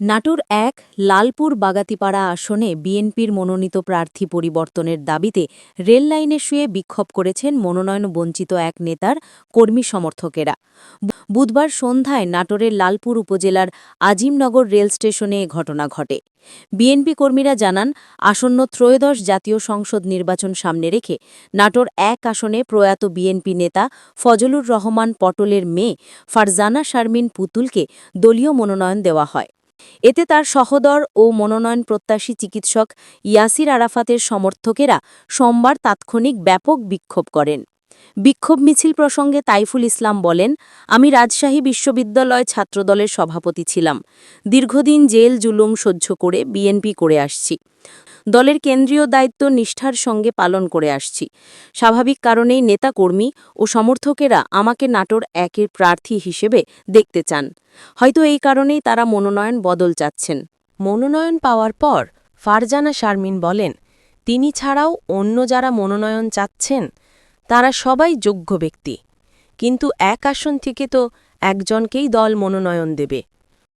নাটোর এক লালপুর বাগাতিপাড়া আসনে বিএনপির মনোনীত প্রার্থী পরিবর্তনের দাবিতে রেল লাইনে শুয়ে বিক্ষোভ করেছেন মনোনয়ন বঞ্চিত এক নেতার কর্মী সমর্থকেরা। বুধবার সন্ধ্যায় নাটোরের লালপুর উপজেলার আজিমনগর রেল স্টেশনে এ ঘটনা ঘটে। বিএনপি কর্মীরা জানান, আসন্ন ত্রয়োদশ জাতীয় সংসদ নির্বাচন সামনে রেখে নাটোর এক আসনে প্রয়াত বিএনপি নেতা ফজলুর রহমান পটলের মেয়ে ফারজানা শারমিন পুতুলকে দলীয় মনোনয়ন দেওয়া হয়। এতে তার সহদর ও মনোনয়ন প্রত্যাশী চিকিৎসক ইয়াসির আরাফাতের সমর্থকেরা সোমবার তাৎক্ষণিক ব্যাপক বিক্ষোভ করেন। বিক্ষোভ মিছিল প্রসঙ্গে তাইফুল ইসলাম বলেন, আমি রাজশাহী বিশ্ববিদ্যালয় ছাত্রদলের সভাপতি ছিলাম। দীর্ঘদিন জেল, জুলুম সহ্য করে বিএনপি করে আসছি। দলের কেন্দ্রীয় দায়িত্ব নিষ্ঠার সঙ্গে পালন করে আসছি। স্বাভাবিক কারণেই নেতাকর্মী ও সমর্থকেরা আমাকে নাটোর একের প্রার্থী হিসেবে দেখতে চান। হয়তো এই কারণেই তারা মনোনয়ন বদল চাচ্ছেন। মনোনয়ন পাওয়ার পর ফারজানা শারমিন বলেন, তিনি ছাড়াও অন্য যারা মনোনয়ন চাচ্ছেন তারা সবাই যোগ্য ব্যক্তি। কিন্তু এক আসন থেকে তো একজনকেই দল মনোনয়ন দেবে।